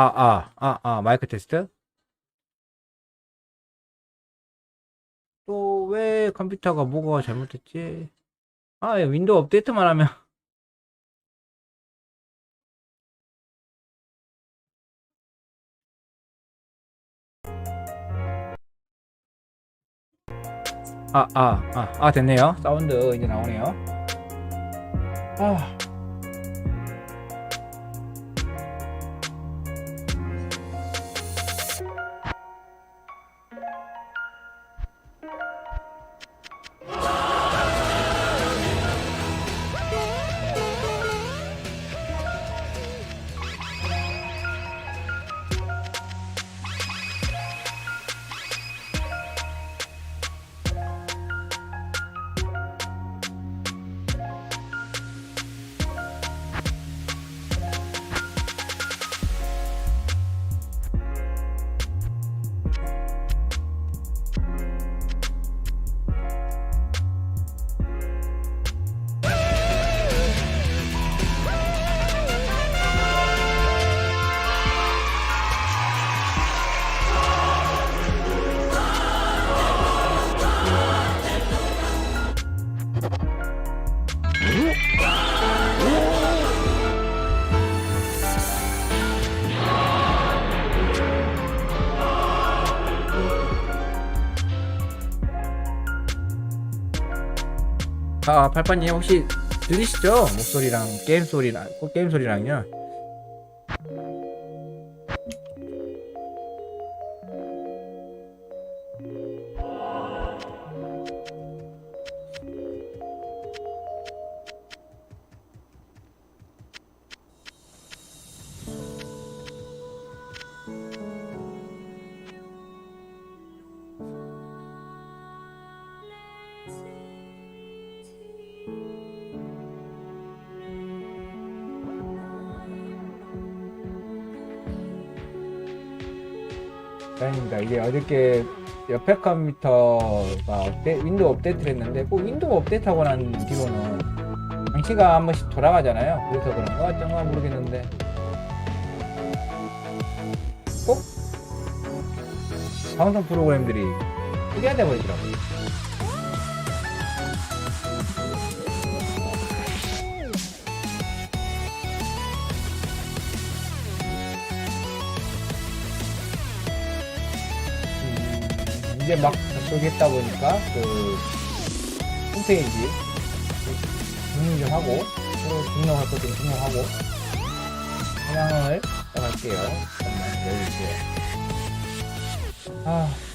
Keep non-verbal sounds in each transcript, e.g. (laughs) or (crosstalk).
아, 아, 아, 아, 마이크 테스트? 또 왜 컴퓨터가 뭐가 잘못됐지? 아, 예, 윈도우 업데이트만 하면. 아, 아, 아, 아, 됐네요. 사운드 이제 나오네요. 아. 아, 팔판님 혹시 들리시죠? 목소리랑 게임 소리랑 꼭 게임 소리랑요. 다행입니다. 이게 어저께 옆에 컴퓨터가 업데, 윈도우 업데이트를 했는데 꼭 윈도우 업데이트하고 난 뒤로는 장치가 한 번씩 돌아가잖아요. 그래서 그런가 어쩐가 모르겠는데 꼭 방송 프로그램들이 끄게 돼 버리더라고요. 이제 막 접속했다 보니까 그 홈페이지 등록 좀 하고 서로 등록할 것좀 등록하고 상황을 떠갈게요. 잠깐만 기다려주세요. 아.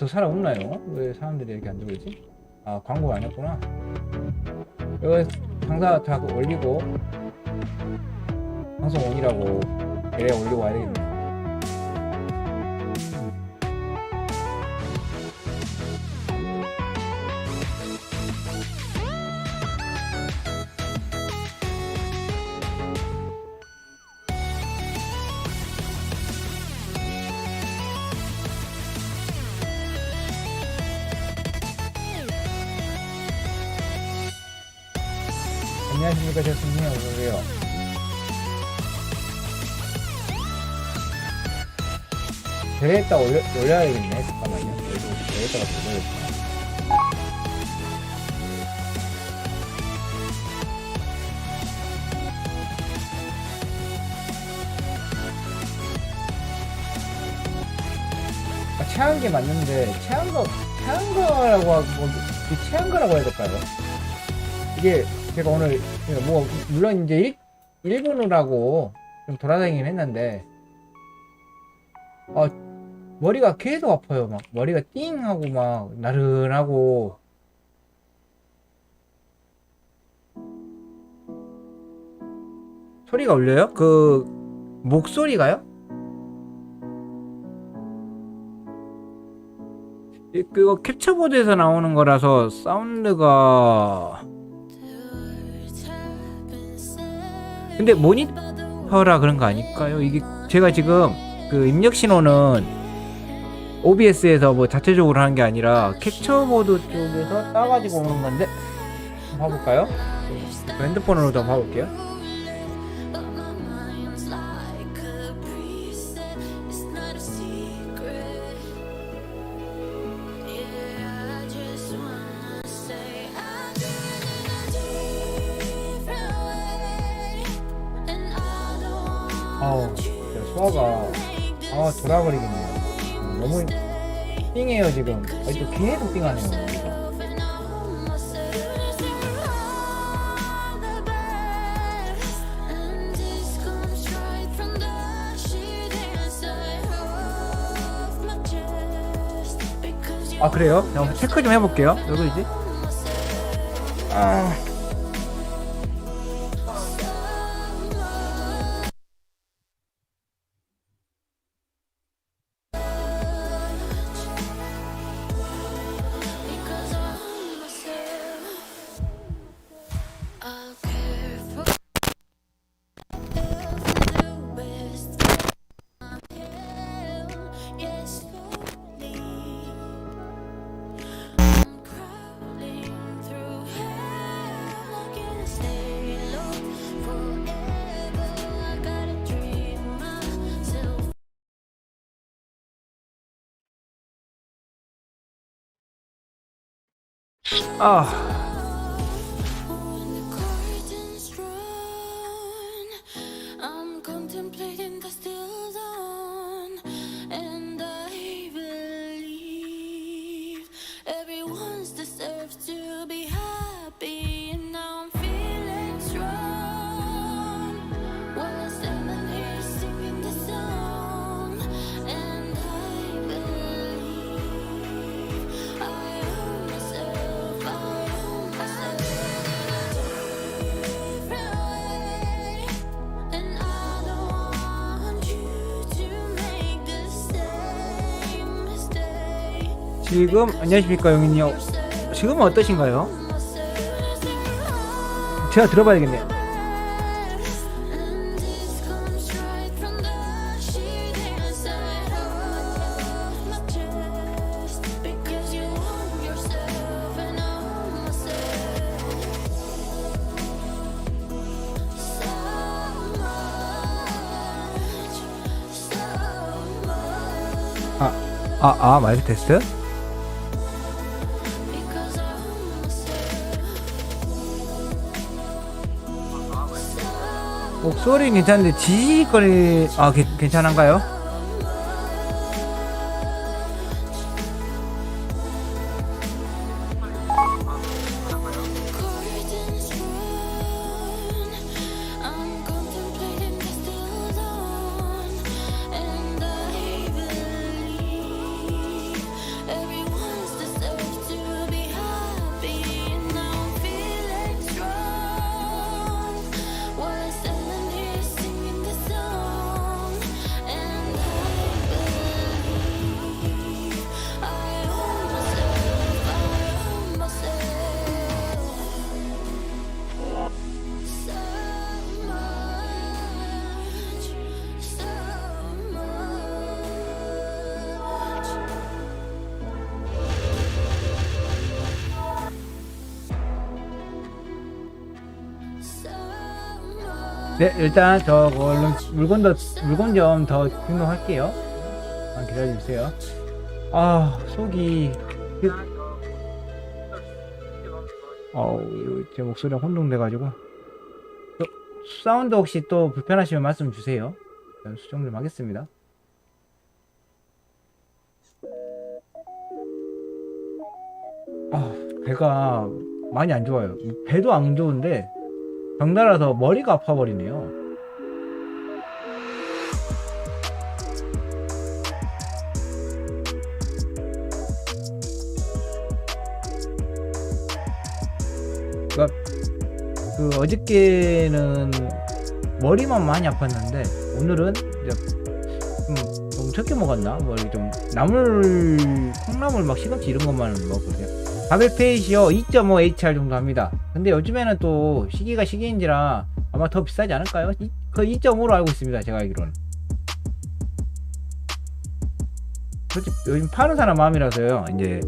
더 사람 없나요? 왜 사람들이 이렇게 안 들어오지? 아 광고가 아니었구나. 이거 장사 다 올리고 방송 온이라고 LA 올리고 와야 되겠네. 안녕하십니까 제스님 어서오세요. 배에다 올려, 올려야겠네. 잠깐만요. 여기다가 올려야겠다. 아, 체한 게 맞는데 체한 거 체한 거라고 뭐, 이 체한 거라고 해야 될까요? 이게 제가 오늘 뭐 물론 이제 일, 일본어라고 좀 돌아다니긴 했는데 어 머리가 계속 아파요 막 머리가 띵 하고 막 나른하고 소리가 울려요? 그 목소리가요? 이- 그거 캡처보드에서 나오는 거라서 사운드가 근데 모니터라 그런 거 아닐까요? 이게 제가 지금 그 입력 신호는 OBS에서 뭐 자체적으로 하는 게 아니라 캡처보드 쪽에서 따가지고 오는 건데 봐볼까요? 그 핸드폰으로 좀 봐볼게요. 지금. 아직도 계속. 여기가. 아 그래요? 자, 한번 체크 좀 해볼게요. 몇 글이지? 아. 아. 지금 안녕하십니까 영인이 형. 지금은 어떠신가요? 제가 들어봐야겠네요. 아, 아, 아, 마이크 테스트? 목소리 괜찮은데 지직거리 아 게, 괜찮은가요? 네, 일단 저 얼른 물건 더 물건 좀 더 등록할게요. 아, 기다려 주세요. 아, 속이 그- 이거 제 목소리가 혼동돼 가지고. 사운드 혹시 또 불편하시면 말씀 주세요. 수정 좀 하겠습니다. 아, 배가 많이 안 좋아요. 배도 안 좋은데 병나라서 머리가 아파버리네요. 그러니까 그 어저께는 머리만 많이 아팠는데 오늘은 이제 좀, 좀 적게 먹었나? 뭐 이렇게 좀 나물 콩나물 막 시금치 이런 것만 먹었거든요. 바벨페이시요 2.5 HR 정도 합니다. 근데 요즘에는 또 시기가 시기인지라 아마 더 비싸지 않을까요? 이- 그 2.5로 알고 있습니다. 제가 알기로는. 솔직히 요즘 파는 사람 마음이라서요. 이제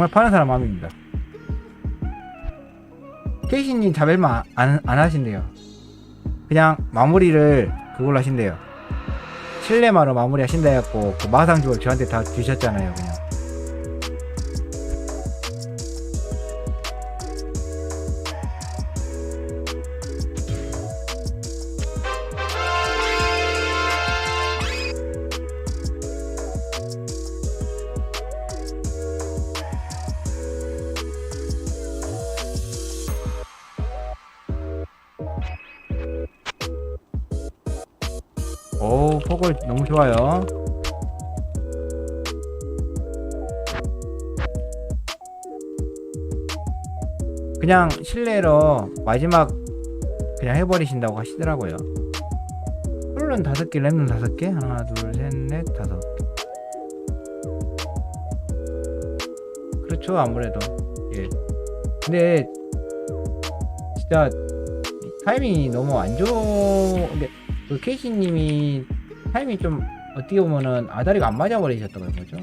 정말 파는 사람 마음입니다. 케이시님 자벨만 안, 안 하신대요. 그냥 마무리를 그걸로 하신대요. 실내마로 마무리 하신다 해갖고 그 마상주를 저한테 다 주셨잖아요, 그냥. 그냥 실내로 마지막 그냥 해버리신다고 하시더라고요. 홀은 다섯 개, 램은 다섯 개, 하나, 둘, 셋, 넷, 다섯 개. 그렇죠, 아무래도. 예. 근데 진짜 타이밍이 너무 안 좋은 게. 그 케이시님이 타임이 좀 어떻게 보면은 아다리가 안 맞아 버리셨던 거죠.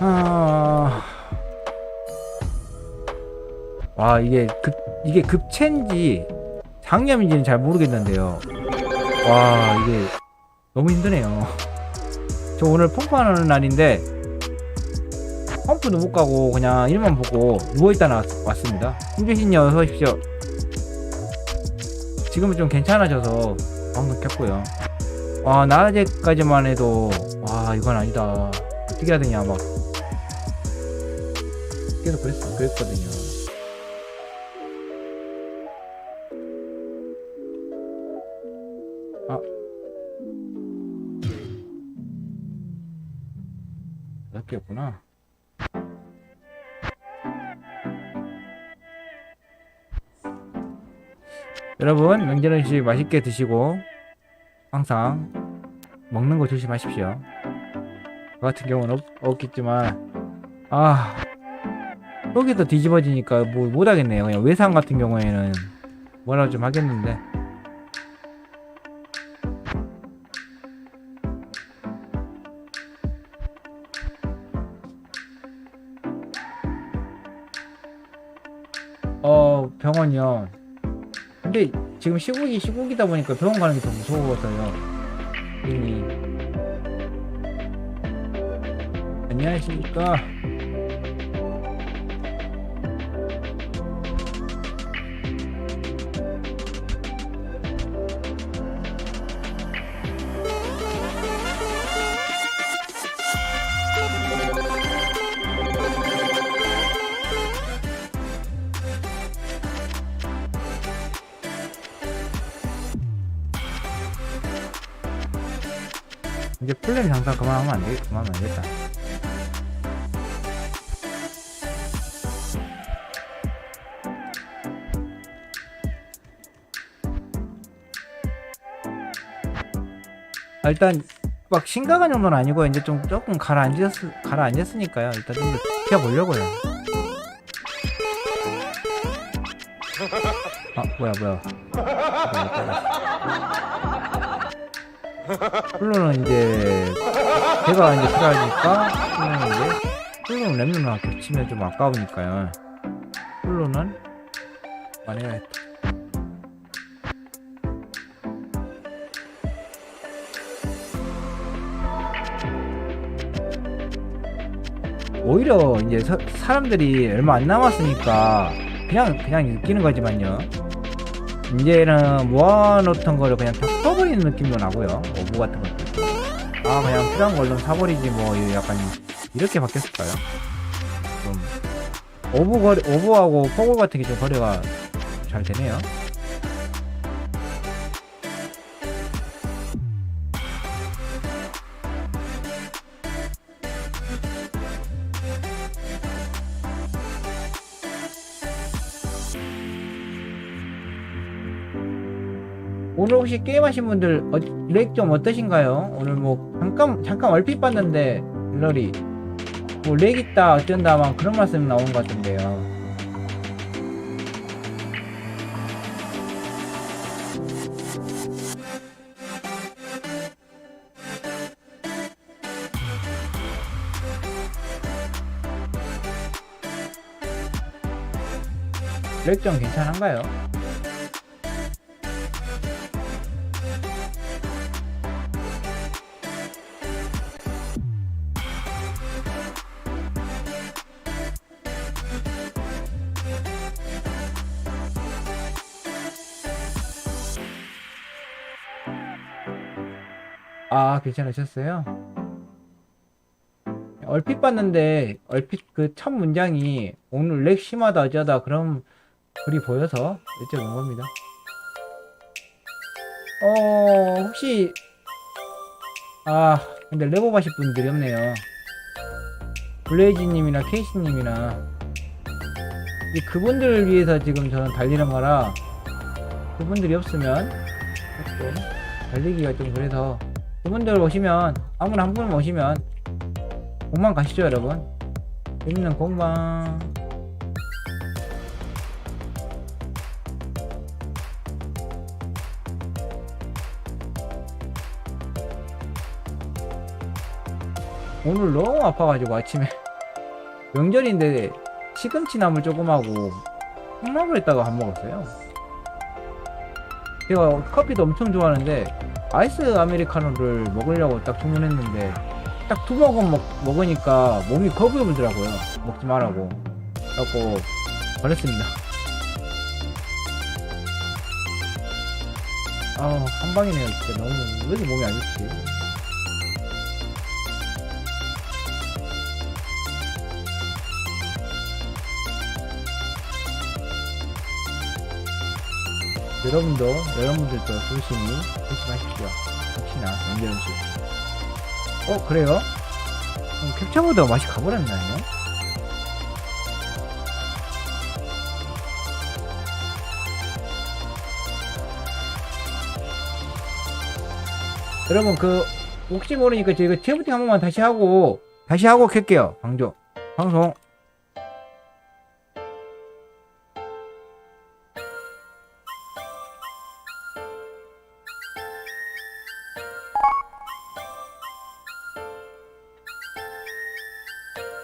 아, 와 이게 급 이게 급체인지 장염인지는 잘 모르겠는데요. 와 이게 너무 힘드네요. (laughs) 저 오늘 펌프하는 날인데 펌프도 못 가고 그냥 일만 보고 누워있다 나왔, 왔습니다. 힘주신님 어서 오십시오. 지금은 좀 괜찮아져서 방금 켰고요. 와 낮에까지만 해도 와 이건 아니다. 어떻게 해야 되냐 막 계속 그랬어 그랬거든요. 아. 여섯 개였구나. 여러분, 명절 음식 맛있게 드시고, 항상 먹는 거 조심하십시오. 저 같은 경우는 없, 없겠지만, 아, 더 뒤집어지니까 뭐 못하겠네요. 그냥 외상 같은 경우에는 뭐라 좀 하겠는데. 어 병원이요. 근데 지금 시국이 시국이다 보니까 병원 가는 게 더 무서워서요. 이미 안녕하십니까. 텔 장사 그만하면 안돼 그만하면 안 되겠다. 아, 일단 막 심각한 정도는 아니고 이제 좀 조금 가라앉았 가라앉았으니까요. 일단 좀 피해보려고요. 아 뭐야 뭐야. 뭐야 플루는 이제 제가 이제 필요하니까 플루는 이제 플루는 랩눈랑 겹치면 좀 아까우니까요. 플루는 만해야겠다. 오히려 이제 사, 사람들이 얼마 안 남았으니까 그냥 그냥 느끼는 거지만요. 이제는 모아놓던 거를 그냥 다 써버리는 느낌도 나고요. 오브 같은 것도. 아 그냥 필요한 걸로 사버리지 뭐 약간 이렇게 바뀌었을까요? 좀 오브 거리 오브하고 포고 같은 게 좀 거리가 잘 되네요. 오늘 혹시 게임하신 분들 어, 렉 좀 어떠신가요? 오늘 뭐 잠깐 잠깐 얼핏 봤는데 럴이 뭐렉 있다 어쩐다 막 그런 말씀 나온 것 같은데요. 렉 좀 괜찮은가요? 아, 괜찮으셨어요? 얼핏 봤는데, 얼핏 그 첫 문장이 오늘 렉 심하다 어쩌다 그런 글이 보여서 여쭤본 겁니다. 어, 혹시, 아, 근데 레버 마실 분들이 없네요. 블레이지님이나 케이시님이나, 이 그분들을 위해서 지금 저는 달리는 거라, 그분들이 없으면, 조금 달리기가 좀 그래서, 그분들 오시면 아무나 한 분 오시면 공방 가시죠 여러분. 재밌는 공방 오늘 너무 아파가지고 아침에. 명절인데 시금치 나물 조금 하고 콩나물 했다가 밥 먹었어요. 제가 커피도 엄청 좋아하는데 아이스 아메리카노를 먹으려고 딱 주문했는데 딱 두 모금 먹, 먹으니까 몸이 거부해보더라고요. 먹지 말라고. 그래갖고 버렸습니다. 아우 한방이네요. 진짜 너무 왜 이렇게 몸이 안 좋지 여러분도 여러분들도 조심히 조심하십시오. 혹시나 연결 음식. 어 그래요? 어, 캡처보다 맛이 가버렸나요? 여러분 그 혹시 모르니까 저희가 재부팅 한 번만 다시 하고 다시 하고 켤게요 방송 방송